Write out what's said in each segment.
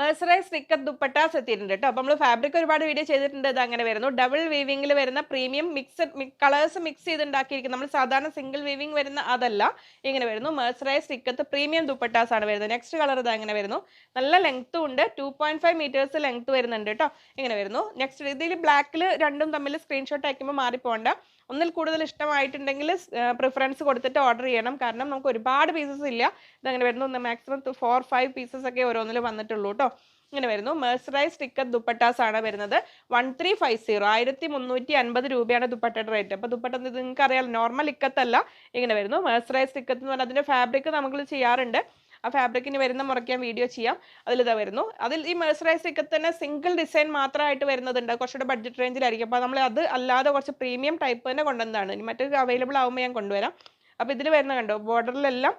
മെഴ്സറൈസ് sticker dupattas എത്തിയിട്ടുണ്ട് കേട്ടോ അപ്പോൾ നമ്മൾ ഫാബ്രിക് ഒരുപാട് വീഡിയോ ചെയ്തിട്ടുണ്ട് ഇത് അങ്ങനെ വരുന്നു. ഡബിൾ വീവിംഗിൽ വരുന്ന പ്രീമിയം മിക്സഡ് കളേഴ്സ് മിക്സ് ചെയ്ത് ഉണ്ടാക്കിയിരിക്കുന്നത് നമ്മൾ സാധാരണ സിംഗിൾ വീവിംഗ് വരുന്ന അതല്ല ഇങ്ങനെ വരുന്നു. മെഴ്സറൈസ് സ്റ്റിക്കത്ത് പ്രീമിയം ദുപ്പട്ടാസ് ആണ് വരുന്നത്. നെക്സ്റ്റ് കളർ ഇത് അങ്ങനെ വരുന്നു. നല്ല ലെങ്ത്തും ഉണ്ട്. Two point five metres length വരുന്നുണ്ട് കേട്ടോ ഇങ്ങനെ വരുന്നു. നെക്സ്റ്റ് ഇതിൽ ബ്ലാക്കിൽ രണ്ടും തമ്മിൽ സ്ക്രീൻഷോട്ട് അയക്കുമ്പോൾ മാറിപ്പോണ്ട. ഒന്നിൽ കൂടുതൽ ഇഷ്ടമായിട്ടുണ്ടെങ്കിൽ പ്രിഫറൻസ് കൊടുത്തിട്ട് ഓർഡർ ചെയ്യണം. കാരണം നമുക്ക് ഒരുപാട് പീസസ് ഇല്ല. ഇതങ്ങനെ വരുന്നു. മാക്സിമം ഫോർ ഫൈവ് പീസസ് ഒക്കെ ഓരോന്നിൽ വന്നിട്ടുള്ളൂ കേട്ടോ. ഇങ്ങനെ വരുന്നു. മേഴ്സറൈസ് ടിക്കർ ദുപ്പട്ടാസ് ആണ് വരുന്നത്. വൺ ത്രീ ഫൈവ് സീറോ ആയിരത്തി മുന്നൂറ്റി അൻപത് രൂപയാണ് ദുപ്പട്ടയുടെ റേറ്റ് അപ്പോൾ ദുപ്പട്ട നിങ്ങൾക്ക് അറിയാം നോർമൽ ഇക്കത്തല്ല. ഇങ്ങനെ വരുന്നു. മേഴ്സറൈസ് ടിക്കത്ത് എന്ന് പറഞ്ഞാൽ അതിന്റെ ഫാബ്രിക് നമ്മൾ ചെയ്യാറുണ്ട്. ആ ഫാബ്രിക്കിന് വരുന്ന മുറയ്ക്കാൻ വീഡിയോ ചെയ്യാം. അതിലിതാ വരുന്നു. അതിൽ ഈ മേഴ്സറൈസ് ഇക്കത്ത് തന്നെ സിംഗിൾ ഡിസൈൻ മാത്രമായിട്ട് വരുന്നതുണ്ട് കുറച്ചുകൂടെ ബഡ്ജറ്റ് റേഞ്ചിലായിരിക്കും അപ്പോൾ നമ്മൾ അത് അല്ലാതെ കുറച്ച് പ്രീമിയം ടൈപ്പ് തന്നെ കൊണ്ടുവന്നതാണ്. ഇനി മറ്റൊരു അവൈലബിൾ ആകുമ്പോൾ ഞാൻ കൊണ്ടുവരാം. അപ്പോൾ ഇതിൽ വരുന്ന കണ്ടോ ബോർഡറിലെല്ലാം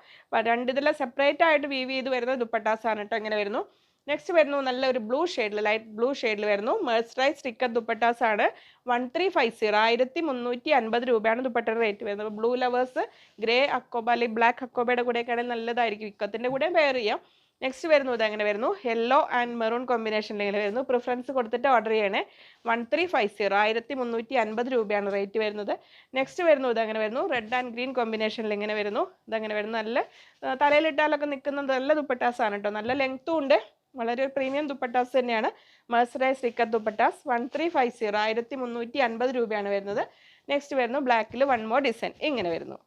രണ്ട് സെപ്പറേറ്റ് ആയിട്ട് വീവ് ചെയ്ത് വരുന്ന ദുപ്പട്ടാസ് ആണ് കേട്ടോ ഇങ്ങനെ വരുന്നു. നെക്സ്റ്റ് വരുന്നു നല്ല ഒരു ബ്ലൂ ഷെയ്ഡിൽ ലൈറ്റ് ബ്ലൂ ഷെയ്ഡിൽ വരുന്നു. മേഴ്സറൈസ് സ്റ്റിക്കർ ദുപ്പട്ടാസ് ആണ്. വൺ ത്രീ ഫൈവ് സീറോ ആയിരത്തി മുന്നൂറ്റി അൻപത് രൂപയാണ് ദുപ്പട്ടയുടെ റേറ്റ് വരുന്നത്. ബ്ലൂ ലവേഴ്സ് ഗ്രേ അക്കോബ അല്ലെങ്കിൽ ബ്ലാക്ക് അക്കോബയുടെ കൂടെയൊക്കെ ആണെങ്കിൽ നല്ലതായിരിക്കും. ഇക്കത്തിന്റെ കൂടെ വെയർ ചെയ്യാം. നെക്സ്റ്റ് വരുന്നു ഇത് അങ്ങനെ വരുന്നു? യെല്ലോ ആൻഡ് മെറൂൺ കോമ്പിനേഷനിൽ ഇങ്ങനെ വരുന്നു? പ്രിഫറൻസ് കൊടുത്തിട്ട് ഓർഡർ ചെയ്യണേ. വൺ ത്രീ ഫൈവ് സീറോ ആയിരത്തി മുന്നൂറ്റി അൻപത് രൂപയാണ് റേറ്റ് വരുന്നത്. നെക്സ്റ്റ് വരുന്നു ഇത് അങ്ങനെ വരുന്നു? റെഡ് ആൻഡ് ഗ്രീൻ കോമ്പിനേഷനിൽ ഇങ്ങനെ വരുന്നു? ഇതങ്ങനെ വരുന്നു? നല്ല തലയിലിട്ടാലൊക്കെ നിൽക്കുന്ന നല്ല ദുപ്പട്ടാസാണ് കേട്ടോ നല്ല ലെങ്ത്തും ഉണ്ട്. വളരെ ഒരു പ്രീമിയം ദുപ്പട്ടാസ് തന്നെയാണ്. Mercerise റിക്കർ dupattas one three five zero ആയിരത്തി മുന്നൂറ്റി അൻപത് രൂപയാണ് വരുന്നത്. നെക്സ്റ്റ് വരുന്നു ബ്ലാക്കിൽ വൺ മോർ ഡിസൈൻ ഇങ്ങനെ വരുന്നു.